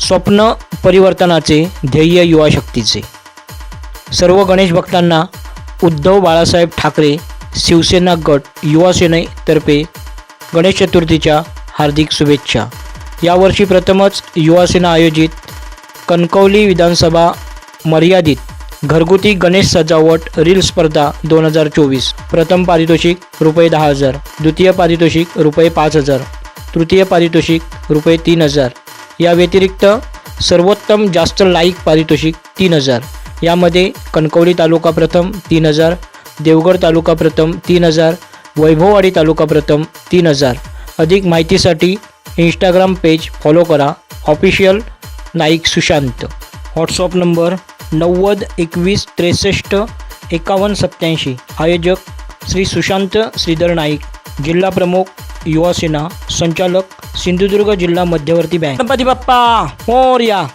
स्वप्न परिवर्तनाचे ध्येय युवा शक्तीचे. सर्व गणेश भक्तांना उद्धव बाळासाहेब ठाकरे शिवसेना गट युवासेनेतर्फे गणेश चतुर्थीच्या हार्दिक शुभेच्छा. यावर्षी प्रथमच युवासेना आयोजित कणकवली विधानसभा मर्यादित घरगुती गणेश सजावट रील स्पर्धा दोन हजार चोवीस. प्रथम पारितोषिक रुपये दहा हजार द्वितीय पारितोषिक रुपये पाच हजार तृतीय पारितोषिक रुपये तीन हजार. या व्यतिरिक्त सर्वोत्तम जास्त लाईक पारितोषिक तीन हजार. यामध्ये कणकवली तालुका प्रथम तीन हजार देवगड तालुका प्रथम तीन हजार वैभववाडी तालुका प्रथम तीन हजार. अधिक माहितीसाठी इंस्टाग्राम पेज फॉलो करा. Official Naik Sushant. WhatsApp number नव्वद एकवीस त्रेसष्ट एकावन्न सत्याऐंशी आयोजक श्री सुशांत श्रीधर नाईक. जिल्हा प्रमुख युवासेना संचालक सिंधुदुर्ग जिल्हा मध्यवर्ती बँक. गणपती बाप्पा मोर्या.